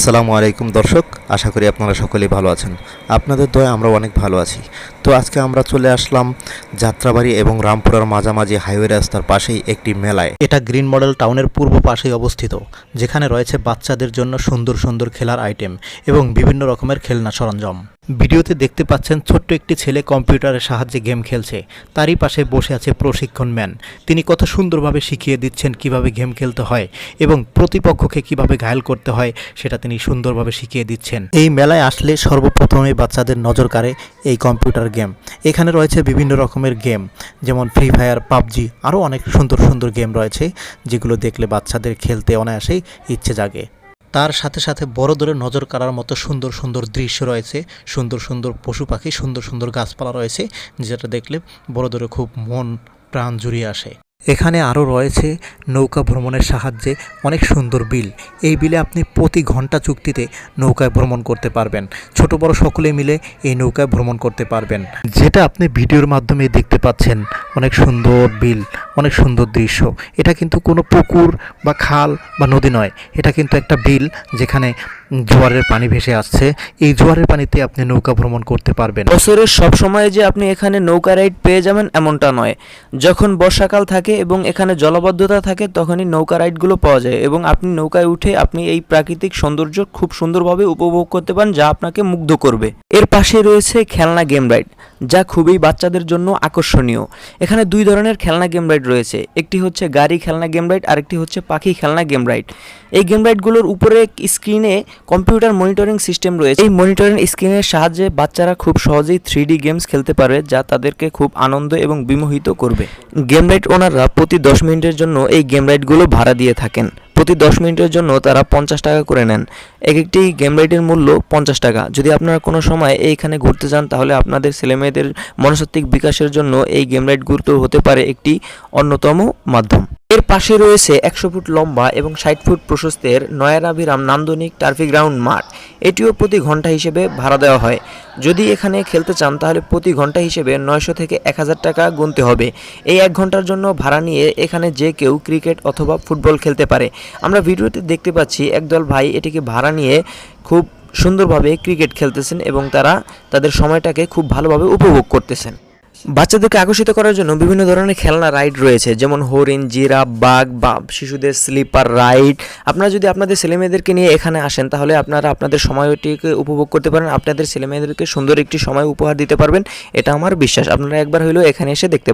আসসালামু আলাইকুম দর্শক, আশা করি আপনারা সকলেই ভালো আছেন। আপনাদের দয়ে আমরা অনেক ভালো আছি। তো আজকে আমরা চলে আসলাম যাত্রাবাড়ি এবং রামপুরার মাঝামাঝি হাইওয়ে রাস্তার পাশেই একটি মেলায়। এটা গ্রিন মডেল টাউনের পূর্ব পাশেই অবস্থিত, যেখানে রয়েছে বাচ্চাদের জন্য সুন্দর সুন্দর খেলার আইটেম এবং বিভিন্ন রকমের খেলনা সরঞ্জাম। ভিডিওতে দেখতে পাচ্ছেন ছোট্ট একটি ছেলে কম্পিউটারের সাহায্যে গেম খেলছে। তারই পাশে বসে আছে প্রশিক্ষণ ম্যান। তিনি কত সুন্দরভাবে শিখিয়ে দিচ্ছেন কীভাবে গেম খেলতে হয় এবং প্রতিপক্ষকে কীভাবে ঘায়াল করতে হয়, সেটা সুন্দরভাবে শিখিয়ে দিচ্ছেন। এই মেলায় আসলে সর্বপ্রথমে বাচ্চাদের নজর কাড়ে এই কম্পিউটার গেম। এখানে রয়েছে বিভিন্ন রকমের গেম, যেমন ফ্রি ফায়ার পাবজি, আরও অনেক সুন্দর সুন্দর গেম রয়েছে, যেগুলো দেখলে বাচ্চাদের খেলতে অনায়াসেই ইচ্ছে জাগে। তার সাথে সাথে বড়দের নজর কাড়ার মতো সুন্দর সুন্দর দৃশ্য রয়েছে, সুন্দর সুন্দর পশু পাখি, সুন্দর সুন্দর গাছপালা রয়েছে, যেটা দেখলে বড়দের খুব মন প্রাণ জুড়িয়ে আসে। এখানে আরও রয়েছে নৌকা ভ্রমণের সাহায্যে অনেক সুন্দর বিল। এই বিলে আপনি প্রতি ঘণ্টা চুক্তিতে নৌকায় ভ্রমণ করতে পারবেন। ছোট বড় সকলে মিলে এই নৌকায় ভ্রমণ করতে পারবেন। যেটা আপনি ভিডিওর মাধ্যমে দেখতে পাচ্ছেন অনেক সুন্দর বিল, অনেক সুন্দর দৃশ্য। এটা কিন্তু কোনো পুকুর বা খাল বা নদী নয়। এটা কিন্তু একটা বিল যেখানে জোয়ারের পানি ভেসে আসছে। এই জোয়ারের পানিতে আপনি নৌকা ভ্রমণ করতে পারবেন। বছরের সব সময় যে আপনি এখানে নৌকা রাইড পেয়ে যাবেন এমনটা নয়। যখন বর্ষাকাল থাকে এবং এখানে জলবদ্ধতা থাকে, তখনই নৌকা রাইডগুলো পাওয়া যায় এবং আপনি নৌকায় উঠে আপনি এই প্রাকৃতিক সৌন্দর্য খুব সুন্দরভাবে উপভোগ করতে পারেন, যা আপনাকে মুগ্ধ করবে। এর পাশে রয়েছে খেলনা গেম রাইড। যা খুবই বাচ্চাদের জন্য আকর্ষণীয়। এখানে দুই ধরনের খেলনা গেম রাইড রয়েছে। একটি হচ্ছে গাড়ি খেলনা গেম রাইড আরেকটি হচ্ছে পাখি খেলনা গেম রাইড এই গেম রাইডগুলোর উপরে স্ক্রিনে কম্পিউটার মনিটরিং সিস্টেম রয়েছে। এই মনিটরিং স্ক্রিনের সাহায্যে বাচ্চারা খুব সহজেই থ্রি গেমস খেলতে পারে, যা তাদেরকে খুব আনন্দ এবং বিমোহিত করবে। গেম রাইড ওনাররা প্রতি দশ মিনিটের জন্য এই গেম রাইডগুলো ভাড়া দিয়ে থাকেন। প্রতি দশ মিনিটের জন্য তারা পঞ্চাশ টাকা করে নেন। এক একটি গেম রাইডের মূল্য পঞ্চাশ টাকা। যদি আপনারা কোনো সময় এইখানে ঘুরতে যান, তাহলে আপনাদের ছেলেমেয়েদের মনস্তাত্ত্বিক বিকাশের জন্য এই গেম রাইডগুলো হতে পারে একটি অন্যতম মাধ্যম। এর পাশে রয়েছে একশো ফুট লম্বা এবং ষাট ফুট প্রশস্তের নয়ারাভিরাম নান্দনিক টার্ফি গ্রাউন্ড মাঠ। এটিও প্রতি ঘণ্টা হিসেবে ভাড়া দেওয়া হয়। যদি এখানে খেলতে চান, তাহলে প্রতি ঘণ্টা হিসেবে নয়শো থেকে এক হাজার টাকা গুনতে হবে। এই এক ঘণ্টার জন্য ভাড়া নিয়ে এখানে যে কেউ ক্রিকেট অথবা ফুটবল খেলতে পারে। আমরা ভিডিওতে দেখতে পাচ্ছি, একদল ভাই এটিকে ভাড়া নিয়ে খুব সুন্দরভাবে ক্রিকেট খেলতেছেন এবং তারা তাদের সময়টাকে খুব ভালোভাবে উপভোগ করতেছেন। বাচ্চাদেরকে আকর্ষিত করার জন্য বিভিন্ন ধরনের খেলনা রাইড রয়েছে, যেমন হরিণ জিরা বাঘ বা শিশুদের স্লিপার রাইড আপনারা যদি আপনাদের ছেলেমেয়েদেরকে নিয়ে এখানে আসেন, তাহলে আপনারা আপনাদের সময়টিকে উপভোগ করতে পারেন, আপনাদের ছেলেমেয়েদেরকে সুন্দর একটি সময় উপহার দিতে পারবেন, এটা আমার বিশ্বাস। আপনারা একবার হইলেও এখানে এসে দেখতে পারেন।